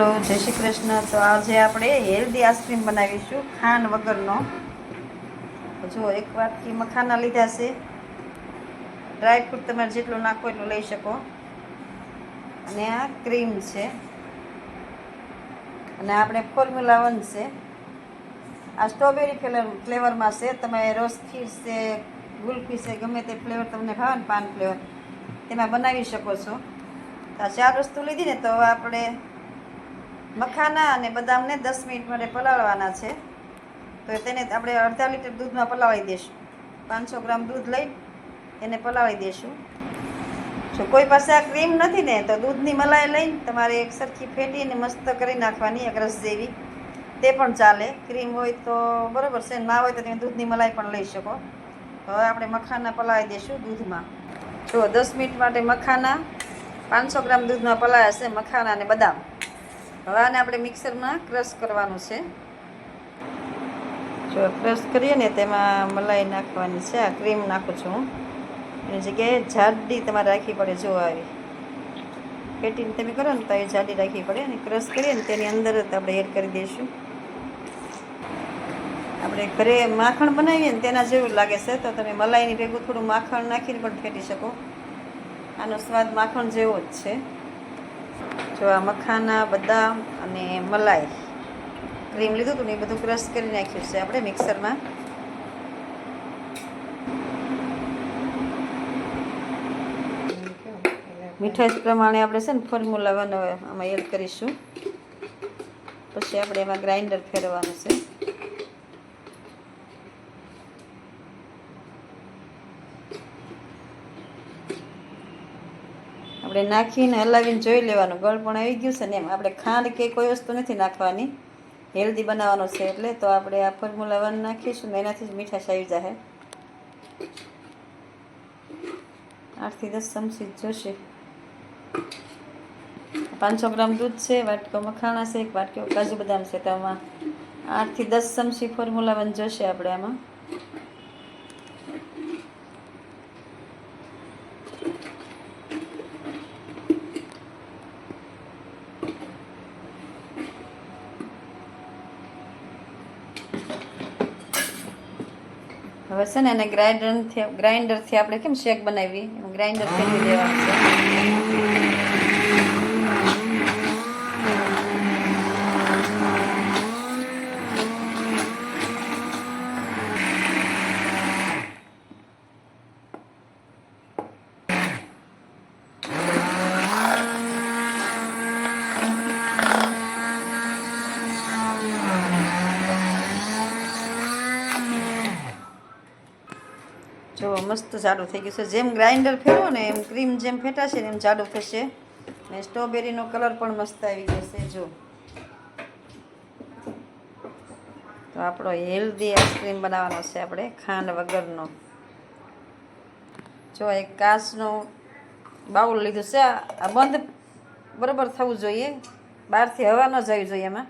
Hello, જય શ્રી કૃષ્ણ. તો આજે આપણે હેલ્ધી આઈસ્ક્રીમ બનાવીશું, ખાંડ વગરનો. જો એક વાટકી મખાના લીધા છે. ડ્રાય ફ્રૂટ તમારે જેટલું નાખો એટલું લઈ શકો. અને આ ક્રીમ છે. અને આપણે ફોર્મ્યુલા વન છે. આ સ્ટ્રોબેરી ફ્લેવર ફ્લેવરમાં છે. તમે રસ ખીર છે, ગુલફી છે, ગમે તે ફ્લેવર તમને ભાવે ને પાન ફ્લેવર તેમાં બનાવી શકો છો. આ ચાર વસ્તુ લીધી ને, તો આપણે મખાના અને બદામને દસ મિનિટ માટે પલાળવાના છે. તો તેને આપણે અડધા લીટર દૂધમાં પલાળી દઈશું પાંચસો ગ્રામ દૂધ લઈ એને પલાળી દઈશું જો કોઈ પાસે આ ક્રીમ નથી ને, તો દૂધની મલાઈ લઈને તમારે એક સરખી ફેટીને મસ્ત કરી નાખવાની, એક રસ જેવી. તે પણ ચાલે. ક્રીમ હોય તો બરાબર છે, ના હોય તો તમે દૂધની મલાઈ પણ લઈ શકો. હવે આપણે મખાના પલાળી દઈશું દૂધમાં. જો દસ મિનિટ માટે મખાના પાંચસો ગ્રામ દૂધમાં પલાળ્યા છે, મખાના અને બદામ. હવે આને આપણે મિક્સરમાં ક્રશ કરવાનું છે. જો ક્રશ કરીએ ને તેમાં મલાઈ નાખવાની છે. આ ક્રીમ નાખું છું. હું એની જગ્યાએ જાડી તમારે રાખવી પડે જો આવી. પેટીને તમે કરો ને તો એ જાડી રાખવી પડે અને ક્રશ કરીએ ને તેની અંદર જ આપણે એડ કરી દઈશું. આપણે ઘરે માખણ બનાવીએ ને તેના જેવું લાગે છે. તો તમે મલાઈની ભેગું થોડું માખણ નાખીને પણ ફેટી શકો. આનો સ્વાદ માખણ જેવો જ છે. જો આ મખાના, બદામ અને મલાઈ. ક્રીમ લીધું હતું ને એ બધું ક્રશ કરી નાખ્યું છે આપણે મિક્સરમાં મીઠાઈ પ્રમાણે આપણે છે ને ફોર્મ્યુલા આમાં એડ કરીશું. પછી આપણે એમાં ગ્રાઇન્ડર ફેરવવાનું છે. આપણે નાખીને હલાવીને જોઈ લેવાનું. ગળ પણ આવી ગયું છે ને એમ. આપણે ખાંડ કે કોઈ વસ્તુ નથી નાખવાની. હેલ્ધી બનાવવાનો છે એટલે તો આપણે આ ફોર્મ્યુલા વન નાખીશું ને એનાથી જ મીઠાશ આવી જાય આઠથી દસ ચમચી જોશે. પાંચસો ગ્રામ દૂધ છે, વાટકો મખાણા છે, એક વાટકો કાજુ બદામ છે. તો આમાં આઠથી દસ ચમચી ફોર્મ્યુલા વન જોશે આપણે આમાં. હવે છે ને એને ગ્રાઇન્ડરથી ગ્રાઇન્ડરથી આપણે કેમ શેક બનાવી ગ્રાઇન્ડર ફેરવી દેવાનું છે. જો મસ્ત જાડું થઈ ગયું છે. જેમ ગ્રાઇન્ડર ફેરવો ને એમ ક્રીમ જેમ ફેટાશે ને એમ જાડું થશે. ને સ્ટ્રોબેરીનો કલર પણ મસ્ત આવી જશે, જો. તો આપણો હેલ્ધી આઈસ્ક્રીમ બનાવવાનો છે આપણે, ખાંડ વગરનો. જો એક કાચનો બાઉલ લીધું છે. આ બંધ બરાબર થવું જોઈએ. બહારથી હવા ન જવી જોઈએ એમાં.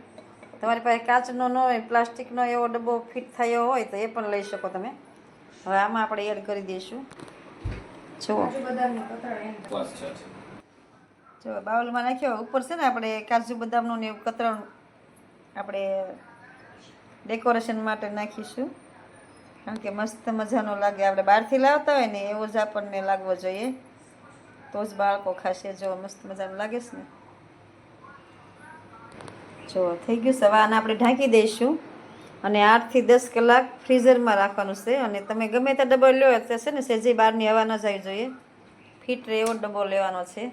તમારી પાસે કાચનો ન હોય, પ્લાસ્ટિકનો એવો ડબ્બો ફિટ થયો હોય તો એ પણ લઈ શકો તમે. હવે આમાં આપણે એડ કરી દઈશું. જુઓ. જો બાઉલમાં નાખ્યો. ઉપર છે ને આપણે કાજુ બદામનું ને એવું કતરણ આપણે ડેકોરેશન માટે નાખીશું. કારણ કે મસ્ત મજાનો લાગે. આપણે બહારથી લાવતા હોય ને એવો જ આપણને લાગવો જોઈએ. તો જ બાળકો ખાશે. જો મસ્ત મજાનું લાગે છે ને. જો થઈ ગયું સવારને આપણે ઢાંકી દઈશું. અને આઠથી દસ કલાક ફ્રીઝરમાં રાખવાનું છે. અને તમે ગમે તે ડબ્બો લો તો છે ને સેજી બહારની હવા ન જવી જોઈએ. ફિટ રહે એવો ડબ્બો લેવાનો છે.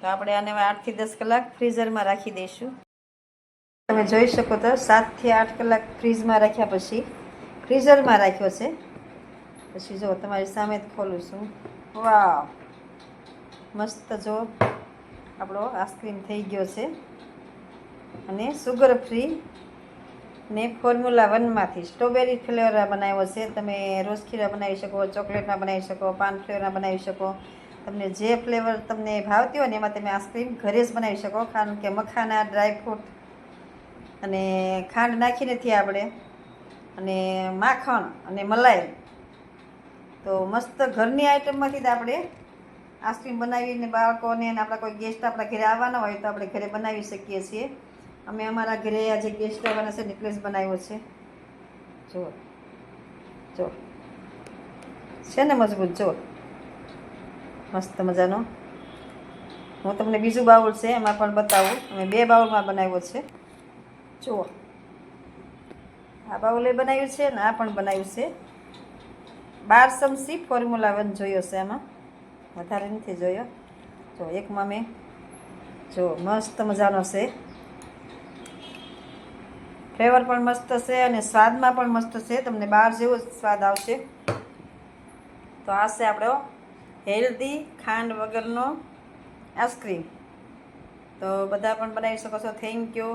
તો આપણે આને આઠથી દસ કલાક ફ્રીઝરમાં રાખી દઈશું. તમે જોઈ શકો તો સાતથી આઠ કલાક ફ્રીઝમાં રાખ્યા પછી ફ્રીઝરમાં રાખ્યો છે. પછી જો તમારી સામે જ ખોલું છું. વાવ! મસ્ત જો આપણો આઈસ્ક્રીમ થઈ ગયો છે. અને સુગર ફ્રી ને ફોર્મ્યુલા વનમાંથી સ્ટ્રોબેરી ફ્લેવર બનાવ્યો છે. તમે રોઝ ખીરા બનાવી શકો ચોકલેટના બનાવી શકો પાન ફ્લેવરના બનાવી શકો. તમને જે ફ્લેવર તમને ભાવતી હોય ને એમાં તમે આઈસ્ક્રીમ ઘરે જ બનાવી શકો કારણ કે મખાના ડ્રાય ફ્રૂટ અને ખાંડ નાખી નથી આપણે. અને માખણ અને મલાઈ. તો મસ્ત ઘરની આઈટમમાંથી જ આપણે આઈસ્ક્રીમ બનાવીને બાળકોને આપણા કોઈ ગેસ્ટ આપણા ઘરે આવવાના હોય તો આપણે ઘરે બનાવી શકીએ છીએ. અમે અમારા ઘરે આજે ગેસ્ટ આવવાના છે નેકલેસ બનાવ્યો છે. જો જો. છે ને મજબૂત, જો. મસ્ત મજાનો. હું તમને બીજું બાઉલ છે, એમાં પણ બતાવું. અમે બે બાઉલમાં બનાવ્યો છે. જુઓ આ બાઉલે બનાવ્યું છે ને આ પણ બનાવ્યું છે. બાર ચમચી ફોર્મ્યુલા વન જોયો છે એમાં. વધારે નથી જોયો. જો, એકમાં મેં. જો, મસ્ત મજાનો છે. ફ્લેવર પણ મસ્ત છે અને સ્વાદમાં પણ મસ્ત છે. તમને બહાર જેવો સ્વાદ આવશે. તો આ છે આપણો હેલ્ધી ખાંડ વગરનો આઈસ્ક્રીમ તો બધા પણ બનાવી શકો છો. Thank you